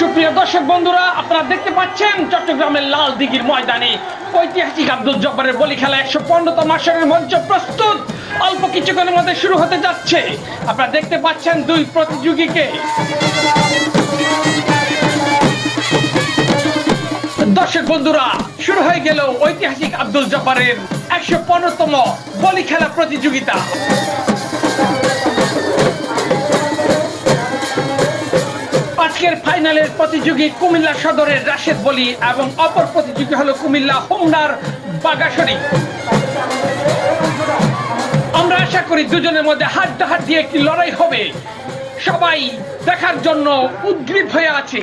সুপ্রিয় দর্শক বন্ধুরা, আপনারা দেখতে পাচ্ছেন চট্টগ্রামের লাল দিঘির ময়দানে ঐতিহাসিক আব্দুল জব্বারের বলি খেলা একশো পনেরোতম আসরের মঞ্চ প্রস্তুত। অল্প কিছুক্ষণের মধ্যে শুরু হতে যাচ্ছে। আপনারা দেখতে পাচ্ছেন দুই প্রতিযোগীকে। দর্শক বন্ধুরা, শুরু হয়ে গেল ঐতিহাসিক আব্দুল জব্বারের একশো পনেরোতম বলি খেলা প্রতিযোগিতা। আজকের ফাইনালের প্রতিযোগী কুমিল্লা সদরের রাশেদ বলি এবং অপর প্রতিযোগী হলো কুমিল্লা হোমনার বাগাসরি। আমরা আশা করি দুজনের মধ্যে হাড্ডাহাড দিয়ে একটি লড়াই হবে। সবাই দেখার জন্য উদ্গ্রীব হয়ে আছে।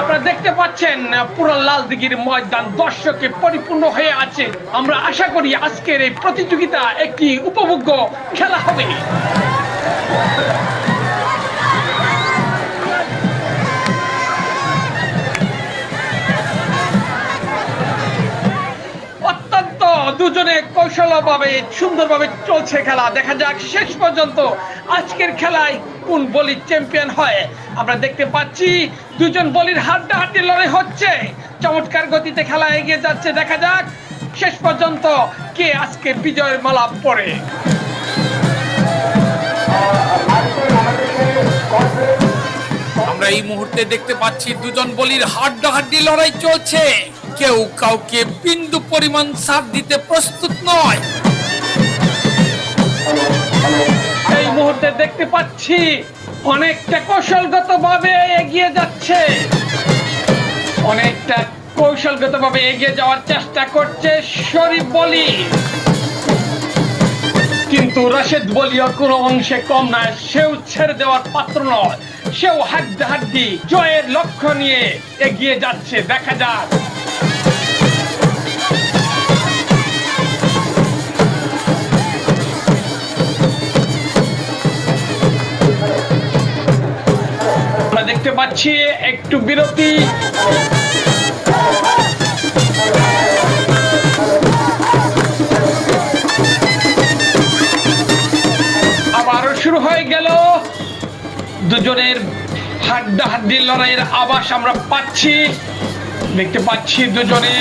আপনারা দেখতে পাচ্ছেন পুরো লাল দিঘির ময়দান দর্শকে পরিপূর্ণ হয়ে আছে। আমরা আশা করি আজকের এই প্রতিযোগিতা একটি উপভোগ্য খেলা হবে। দুজনে কৌশলভাবে, সুন্দরভাবে চলছে খেলা। দেখা যাক, শেষ পর্যন্ত আজকের খেলায় কোন বলির চ্যাম্পিয়ন হয়। আমরা দেখতে পাচ্ছি, দুজন বলির হাড্ডাহাড্ডি লড়াই হচ্ছে। চমৎকার গতিতে খেলা এগিয়ে যাচ্ছে। দেখা যাক, শেষ পর্যন্ত কে আজকে বিজয়ের মালা পরে। আমরা এই মুহূর্তে দেখতে পাচ্ছি, দুজন বলির হাড্ডাহাড্ডি লড়াই চলছে। কেউ কাউকে বিন্দু পরিমাণ সাথ দিতে প্রস্তুত নয়। এই মুহূর্তে দেখতে পাচ্ছি অনেকটা কৌশলগত ভাবে এগিয়ে যাচ্ছে। অনেকটা কৌশলগত ভাবে এগিয়ে যাওয়ার চেষ্টা করছে শরীফ বলি। কিন্তু রাশেদ বলিও কোনো অংশে কম নয়, সেও ছেড়ে দেওয়ার পাত্র নয়। সেও হাড্ডি হাড্ডি জয়ের লক্ষ্য নিয়ে এগিয়ে যাচ্ছে, দেখা যাক। পাচ্ছি একটু বিরতি। আবারও শুরু হয়ে গেল। দুজনের হাড্ডাহাড্ডি লড়াইয়ের আবাস আমরা পাচ্ছি। দেখতে পাচ্ছি দুজনে।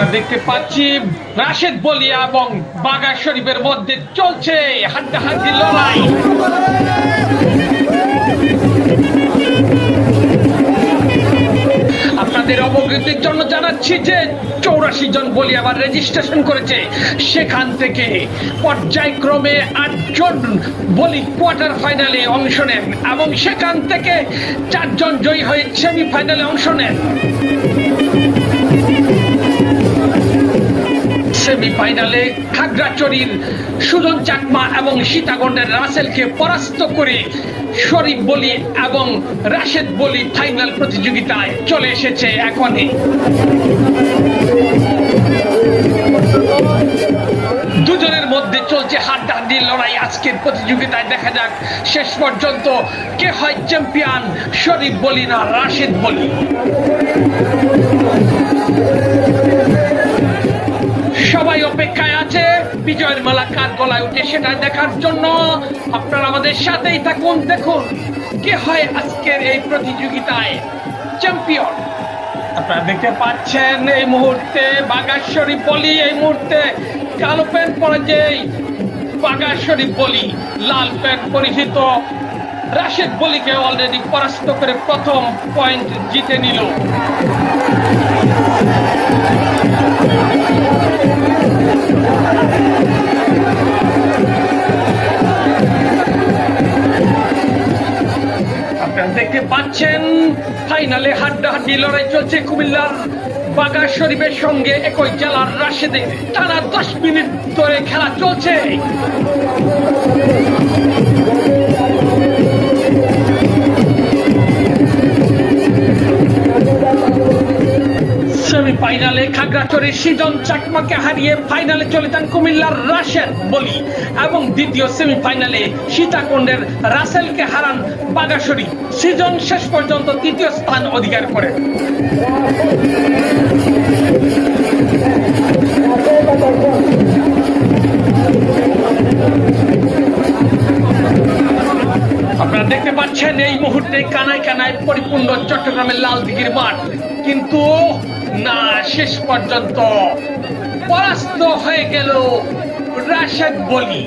আমরা দেখতে পাচ্ছি রাশেদ বলিয়া এবং বাগা শরীফের মধ্যে চলছে হাড্ডাহাড্ডি লড়াই। আপনাদের অবগতির জন্য জানাচ্ছি যে চৌরাশি জন বলি আবার রেজিস্ট্রেশন করেছে। সেখান থেকে পর্যায়ক্রমে আটজন বলি কোয়ার্টার ফাইনালে অংশ নেন এবং সেখান থেকে চারজন জয়ী হয়ে সেমিফাইনালে অংশ নেন। সেমিফাইনালে খাগড়াচড়ির সুজন চাকমা এবং সীতাগণ্ডের রাসেলকে পরাস্ত করে শরীফ বলি এবং রাশেদ বলি ফাইনাল প্রতিযোগিতায় চলে এসেছে এখনই। দুজনের মধ্যে চলছে হাড্ডাহাড্ডি লড়াই। আজকের প্রতিযোগিতায় দেখা যাক শেষ পর্যন্ত কে হয় চ্যাম্পিয়ন, শরীফ বলি না রাশেদ বলি। বিজয়ের মালা কার গলায় উঠে সেটা দেখার জন্য আপনারা আমাদের সাথেই থাকুন। দেখুন কে হয় আজকের এই প্রতিযোগিতায় চ্যাম্পিয়ন। আপনারা দেখতে পাচ্ছেন এই মুহূর্তে বাগাশ্বরী বলি এই মুহূর্তে কালো প্যান্ট পরে যে বাগাশ্বরী বলি লাল প্যান্ট পরিচিত রাশেদ বলিকে অলরেডি পরাস্ত করে প্রথম পয়েন্ট জিতে নিল। হাড্ডাহাড্ডি লড়াই চলছে কুমিল্লার বাঘা শরীফের সঙ্গে একই জেলার রাশেদে টানা দশ মিনিট ধরে খেলা চলছে। খাগড়াছড়ির সৃজন চাকমাকে হারিয়ে ফাইনালে চলে যান কুমিল্লার বলি এবং দ্বিতীয় সেমিফাইনালে সীতাকুণ্ডের রাসেলকে হারান বাগাসরি শেষ পর্যন্ত তৃতীয় স্থান অধিকার করেন আপনারা দেখতে পাচ্ছেন এই মুহূর্তে কানায় কানায় পরিপূর্ণ চট্টগ্রামের লাল দিঘির মাঠ। কিন্তু না, শেষ পর্যন্ত পরাস্ত হয়ে গেল রাশেদ বলি।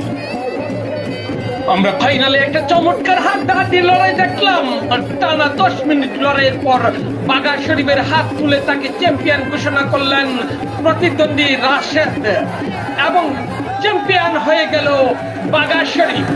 আমরা ফাইনালে একটা চমৎকার হাড্ডাহাড্ডি লড়াই দেখলাম। আর টানা দশ মিনিট লড়াইয়ের পর বাগা শরীফের হাত তুলে তাকে চ্যাম্পিয়ন ঘোষণা করলেন প্রতিদ্বন্দ্বী রাশেদ। এবং চ্যাম্পিয়ন হয়ে গেল বাগা শরীফ।